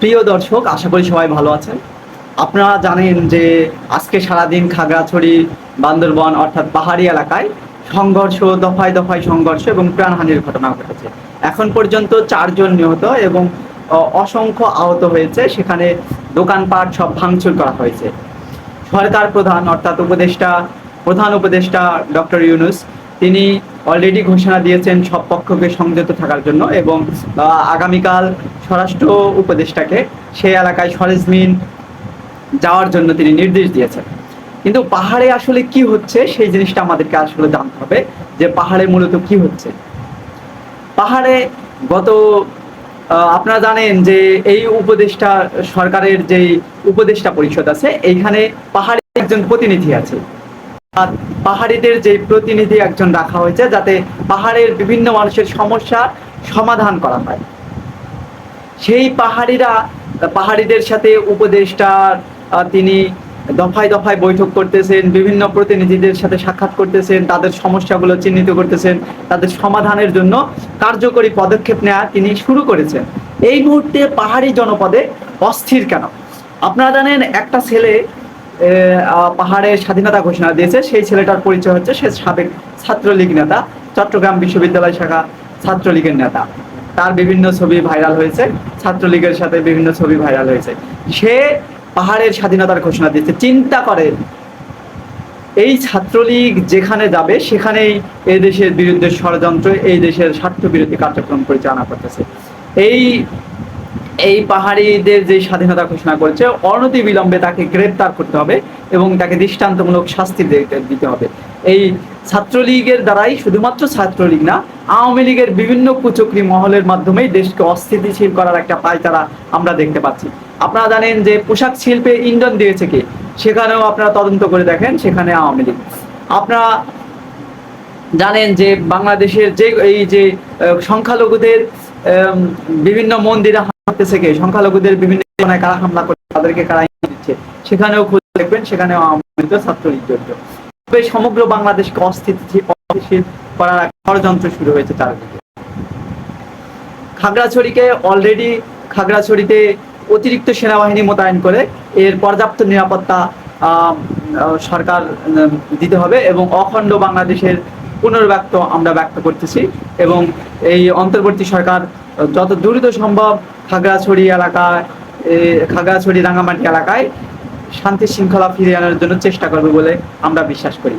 প্রিয় দর্শক, আশা করি সবাই ভালো আছেন। আপনারা জানেন যে আজকে সারাদিন খাগড়াছড়ি, বান্দরবন অর্থাৎ পাহাড়ি এলাকায় সংঘর্ষ, দফায় দফায় সংঘর্ষ এবং প্রাণহানির ঘটনা ঘটেছে। এখন পর্যন্ত চারজন নিহত এবং অসংখ্য আহত হয়েছে। সেখানে দোকানপাট সব ভাঙচুর করা হয়েছে। সরকার প্রধান অর্থাৎ উপদেষ্টা, প্রধান উপদেষ্টা ডক্টর ইউনুস, তিনি অলরেডি ঘোষণা দিয়েছেন সব পক্ষকে সংযত থাকার জন্য এবং আগামীকাল স্বরাষ্ট্র উপদেষ্টাকে সেই এলাকায় সরেজমিন যাওয়ার জন্য তিনি নির্দেশ দিয়েছেন। কিন্তু পাহাড়ে আসলে কি হচ্ছে সেই জিনিসটা আমাদেরকে আসলে জানতে হবে যে পাহাড়ে মূলত কি হচ্ছে। পাহাড়ে গত আপনারা জানেন যে এই উপদেষ্টা সরকারের যেই উপদেষ্টা পরিষদ আছে, এইখানে পাহাড়ে একজন প্রতিনিধি আছে। পাহাড়িদের যে প্রতিনিধি একজন রাখা হয়েছে যাতে পাহাড়ের বিভিন্ন মানুষের সমস্যার সমাধান করা হয়। সেই পাহাড়িরা পাহাড়িদের সাথে উপদেষ্টার আহ, তিনি দফায় দফায় বৈঠক করতেছেন বিভিন্ন প্রতিনিধিদের সাথে সাক্ষাৎ করতেছেন তাদের সমস্যাগুলো চিহ্নিত করতেছেন তাদের সমাধানের জন্য কার্যকরী পদক্ষেপ নেওয়া তিনি শুরু করেছেন। এই মুহূর্তে পাহাড়ি জনপদে অস্থির কেন? আপনারা জানেন একটা ছেলে পাহাড়ের স্বাধীনতা ঘোষণা দিয়েছে। সেই ছেলেটার পরিচয় হচ্ছে সে সাবেক ছাত্রলীগ নেতা, চট্টগ্রাম বিশ্ববিদ্যালয় শাখা ছাত্রলীগের নেতা। তার বিভিন্ন ছবি ভাইরাল হয়েছে, ছাত্রলীগের সাথে বিভিন্ন ছবি ভাইরাল হয়েছে। সে পাহাড়ের স্বাধীনতার ঘোষণা দিয়েছে। চিন্তা করে, এই ছাত্রলীগ যেখানে যাবে, সেখানেই এই দেশের বিরুদ্ধে ষড়যন্ত্র, এই দেশের স্বার্থ বিরোধী কার্যক্রম পরিচালনা করতেছে। এই এই পাহাড়িদের যে স্বাধীনতা ঘোষণা করেছে অনতি বিলম্বে তাকে গ্রেপ্তার করতে হবে এবং তাকে দৃষ্টান্তমূলক শাস্তি দিতে- হবে। এই ছাত্রলীগের দ্বারাই শুধুমাত্র ছাত্রলীগ না, আওয়ামী লীগের বিভিন্ন কুচক্রি মহলের মাধ্যমেই দেশকে অস্থিতিশীল করার একটা পায়তারা আমরা দেখতে পাচ্ছি। আপনারা জানেন যে পোশাক শিল্পে ইন্ধন দিয়েছে কি? সেখানেও আপনারা তদন্ত করে দেখেন, সেখানে আওয়ামী লীগ। আপনারা জানেন যে বাংলাদেশের যে এই যে সংখ্যালঘুদের বিভিন্ন মন্দিরে সংখ্যালঘুদের বিভিন্ন কারা হামলা তাদেরকে কারা দিচ্ছে? সেখানেও দেখবেন, সেখানেও ছাত্রলীগ জড়িত তবে সমগ্র অস্থিতিশীল করার ষড়যন্ত্র শুরু হয়েছে খাগড়াছড়িকে অলরেডি খাগড়াছড়িতে অতিরিক্ত সেনাবাহিনী মোতায়েন করে এর পর্যাপ্ত নিরাপত্তা সরকার দিতে হবে এবং অখণ্ড বাংলাদেশের পুনর্ব্যক্ত আমরা ব্যক্ত করতেছি এবং এই অন্তর্বর্তী সরকার যত দ্রুত সম্ভব খাগড়াছড়ি এলাকায় খাগড়াছড়ি রাঙামাটি এলাকায় শান্তি শৃঙ্খলা ফিরিয়ে আনার জন্য চেষ্টা করবে বলে আমরা বিশ্বাস করি।